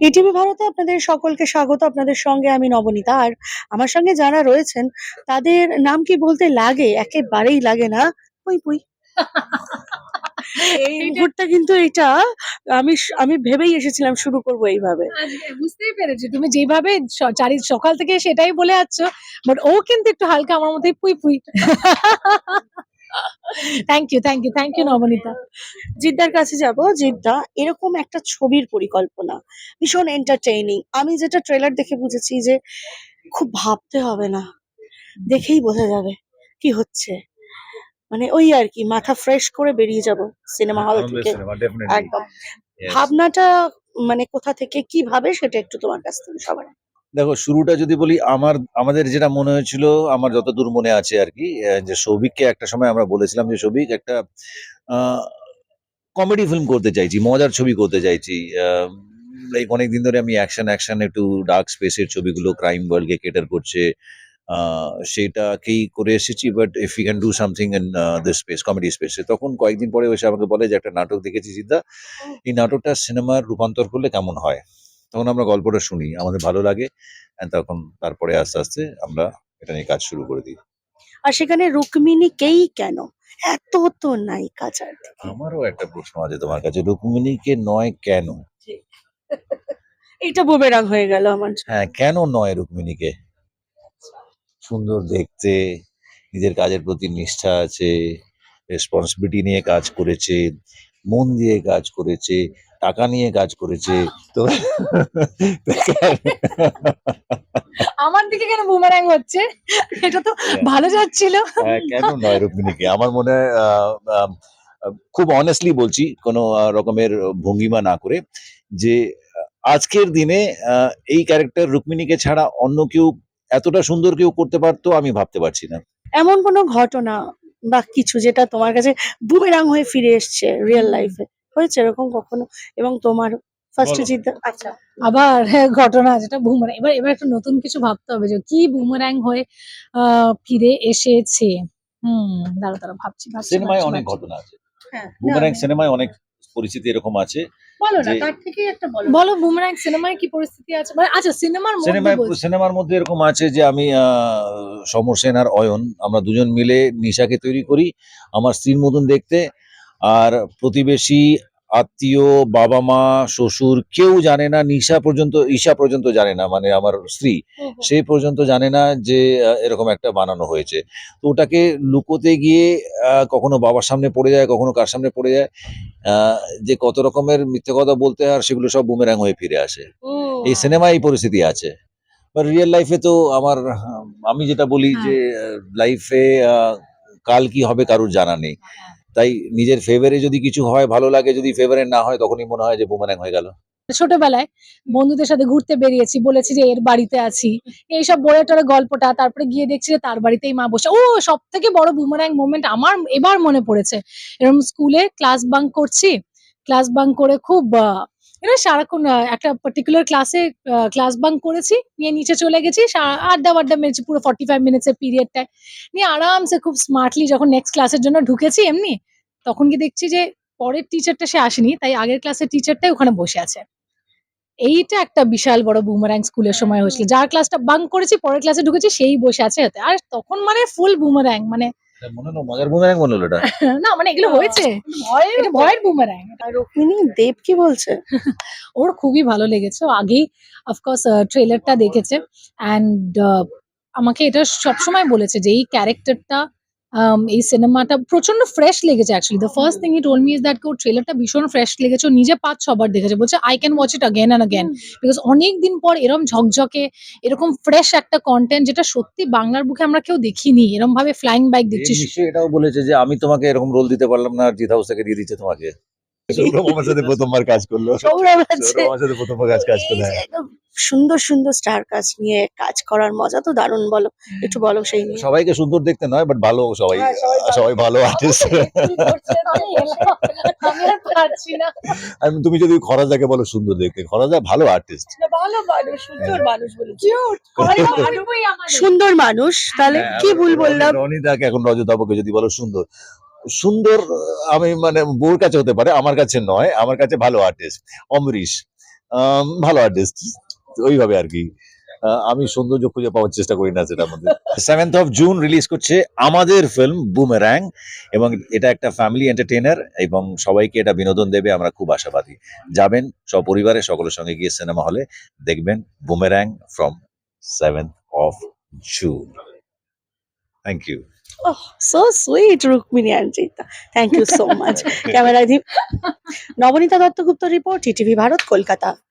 ETV ভারতে আপনাদের সকলকে স্বাগত। আপনাদের সঙ্গে আমি নবনীতা আর আমার সঙ্গে যারা রয়েছেন তাদের নাম কি বলতে লাগে? একেবারেই লাগে না। পুই পুই। এই মুহূর্তে কিন্তু এটা আমি আমি ভেবেই এসেছিলাম শুরু করব এইভাবে। বুঝতেই পেরেছি। তুমি যেভাবে চারি সকাল থেকে সেটাই বলে যাচ্ছ বাট ও কিন্তু একটু হালকা আমার মধ্যে পুই পুই। Thank you thank you thank you Nabanita জিদ্দার কাছে যাব জিদ্দা এরকম একটা ছবির পরিকল্পনা ভীষণ এন্টারটেইনিং আমি যেটা ট্রেলার দেখে বুঝেছি যে খুব ভাবতে হবে না দেখেই বোঝা যাবে কি হচ্ছে। মানে ওই আর কি মাথা ফ্রেশ করে বেরিয়ে যাব সিনেমা হল থেকে। একদম। ভাবনাটা মানে কোথা থেকে কীভাবে সেটা একটু তোমার কাছ থেকে সবার। দেখো শুরুটা যদি বলি আমার আমাদের যেটা মনে হয়েছিল আমার যতদূর মনে আছে আর কি যে সৌভিককে একটা সময় আমরা বলেছিলাম যে সৌভিক একটা কমেডি ফিল্ম করতে চাইছি মজার ছবি করতে চাইছি লাইক অনেকদিন ধরে আমি অ্যাকশন অ্যাকশন একটু ডার্ক স্পেসের ছবিগুলো ক্রাইম ওয়ার্ল্ডকে কেটার করছে আহ, সেটাকেই করে এসেছি but if you can do something in this space comedy স্পেসে তখন কয়েকদিন পরে এসে আমাকে বলে যে একটা নাটক দেখেছি সিদ্ধা এই নাটকটা সিনেমার রূপান্তর করলে কেমন হয়? তখন আমরা গল্পটা শুনি আমাদের ভালো লাগে তখন তারপরে আস্তে আস্তে আমরা এটা নিয়ে কাজ শুরু করে দিই। আর সেখানে রুক্মিণীকেই কেন? এত তো নায়িকা চারদিকে আমারও একটা প্রশ্ন আছে তোমার কাছে রুক্মিণীকে নয় কেন? এইটা বুমেরাং হয়ে গেল আমার। হ্যাঁ কেন নয় রুক্মিণীকে? সুন্দর দেখতে নিজের কাজের প্রতি নিষ্ঠা আছে রেসপন্সিবিলিটি নিয়ে কাজ করেছে মন দিয়ে কাজ করেছে টাকা নিয়ে কাজ করেছে। তো আমার দিকে কেন বুমারাং হচ্ছে? এটা তো ভালো যাচ্ছিল। হ্যাঁ, কেন নয় রুক্মিণীকে? আমার মনে হয় খুব অনেস্টলি বলছি কোনো রকমের ভঙ্গিমা না করে যে আজকের দিনে এই ক্যারেক্টার রুক্মিণীকে ছাড়া অন্য কেউ এতটা সুন্দর কেউ করতে পারতো আমি ভাবতে পারছি না। এমন কোনো ঘটনা বা কিছু যেটা তোমার কাছে বুমেরাং হয়ে ফিরে এসছে রিয়েল লাইফে হয়েছে এরকম কখনো? এবং তোমার ফার্স্ট বলো। আচ্ছা। আবার হ্যাঁ, ঘটনা যেটা বুমারাং এবার এবার একটা নতুন কিছু ভাবতে হবে যে কি বুমারাং হয়ে আহ, ফিরে এসেছে? হুম দাঁড়া দাঁড়া ভাবছি ভাবছি, সিনেমায় অনেক ঘটনা আছে। হ্যাঁ সিনেমায় অনেক পরিস্থিতি এরকম আছে বলো না তার থেকেই একটা বলো। বলো বুমারাং সিনেমায় কি পরিস্থিতি আছে? মানে আচ্ছা সিনেমার মধ্যে সিনেমায় সিনেমার মধ্যে এরকম আছে যে আমি আহ, সমর সেন আর অয়ন আমরা দুজন মিলে নিশাকে তৈরি করি আমার স্ত্রীর মতন দেখতে আর প্রতিবেশী আত্মীয় বাবা মা শ্বশুর কেউ জানে না নিশা পর্যন্ত ঈশা পর্যন্ত জানে না মানে আমার স্ত্রী হুম। পর্যন্ত জানে না যে এরকম একটা বানানো হয়েছে। তো ওটাকে লুকোতে গিয়ে কখনো বাবার সামনে পড়ে যায় কখনো কার সামনে পড়ে যায় আহ, যে কত রকমের মিথ্যে কথা বলতে হয় আর সেগুলো সব বুমেরাং হয়ে ফিরে আসে। এই সিনেমায় এই পরিস্থিতি আছে। বাট রিয়েল লাইফে তো আমার আমি যেটা বলি হ্যাঁ। যে লাইফে কাল কি হবে কারুর জানা নেই। তাই নিজের ফেভারে যদি কিছু হয়, ভালো লাগে, যদি ফেভারে না হয়, তখনই মনে হয় যে বুমারাং হয়ে গেল। ছোটবেলায় বন্ধুদের সাথে ঘুরতে বেরিয়েছি, বলেছি যে এর বাড়িতে আছি। এইসব বলে টরে গল্পটা, তারপরে গিয়ে দেখছি যে তার বাড়িতেই মা বসে ও সব থেকে বড় বুমারাং মোমেন্ট আমার এবার মনে পড়েছে। এরকম স্কুলে ক্লাস বাঙ্ক করছি ক্লাস বাঙ্ক করে খুব এবার সারাক্ষণ একটা পার্টিকুলার ক্লাসে ক্লাস বাঙ্ক করেছি, নিয়ে নিচে চলে গেছি আড্ডা বাড্ডা মেরেছি, পুরো ফর্টি ফাইভ মিনিটসের পিরিয়ডটায় নিয়ে আরামসে খুব স্মার্টলি যখন নেক্সট ক্লাসের জন্য ঢুকেছি এমনি, তখন কি দেখছি যে পরের টিচারটা সে আসেনি, তাই আগের ক্লাসের টিচারটাই ওখানে বসে আছে। এইটা একটা বিশাল বড় বুমারাং স্কুলের সময় হয়েছিল। যার ক্লাসটা বাঙ্ক করেছি, পরের ক্লাসে ঢুকেছি, সেই বসে আছে। আর তখন মানে ফুল বুমারাং মানে মনে হলো মজার বুমারাং মনে হলো এটা। না মানে এগুলো হয়েছে। ভয়ের এটা ভয়ের বুমারাং আর রুক্মিণী দেব কি বলছে? ওর খুবই ভালো লেগেছে। ও আগেই অফকোর্স ট্রেলারটা দেখেছে। অ্যান্ড আমাকে এটা সবসময় বলেছে যে এই ক্যারেক্টারটা এই সিনেমাটা প্রচণ্ড ফ্রেশ লেগেছে actually the first thing it told me is that ওর ট্রেলারটা ভীষণ ফ্রেশ লেগেছে ও নিজে পাঁচ ছবার দেখেছে। বলছে I can watch it again and again because অনেক দিন পর এরম ঝকঝকে এরকম ফ্রেশ একটা কন্টেন্ট যেটা সত্যি বাংলার বুকে আমরা কেউ দেখিনি এরম ভাবে ফ্লাইং বাইক দেখছি এটাও বলেছে যে আমি তোমাকে এরকম রোল দিতে পারলাম না জিত হাউস থেকে দিয়ে দিচ্ছে তোমাকে। সৌরভ আমার সাথে প্রথমবার কাজ করল। সৌরভ সৌরভ আমার সাথে প্রথমবার কাজ কাজ করল হ্যাঁ। সুন্দর সুন্দর স্টার কাজ নিয়ে কাজ করার মজা তো দারুণ বলো। একটু বলো সেই নিয়ে। সবাইকে সুন্দর দেখতে নয় বাট ভালো সবাই হ্যাঁ, সবাই ভালো। আর্টিস্ট আমি আর পারছি না। আমি তুমি যদি খরাজাকে বলো সুন্দর দেখতে খরাজা ভালো আর্টিস্ট ভালো মানুষ সুন্দর মানুষ বলে হ্যাঁ। সুন্দর মানুষ তাহলে কি ভুল বললাম? রনিদাকে এখন রজতাবকে যদি বলো সুন্দর। সুন্দর আমি মানে বউর কাছে হতে পারে আমার কাছে নয় আমার কাছে ভালো আর্টিস্ট অমরিশ ভালো আর্টিস্ট ওইভাবে আর কি। আমি সৌন্দর্য খুঁজে পাওয়ার চেষ্টা করি না সেটার মধ্যে। সেভেন্থ অফ জুন রিলিজ করছে আমাদের ফিল্ম বুমেরাং এবং এটা একটা ফ্যামিলি এন্টারটেইনার এবং সবাইকে এটা বিনোদন দেবে আমরা খুব আশাবাদী। যাবেন সপরিবারে সকলের সঙ্গে গিয়ে সিনেমা হলে দেখবেন Boomerang from seventh of June thank you so sweet Rukmini and Jeet thank you so much camera Deep Nabanita Dattagupta report TV Bharat Kolkata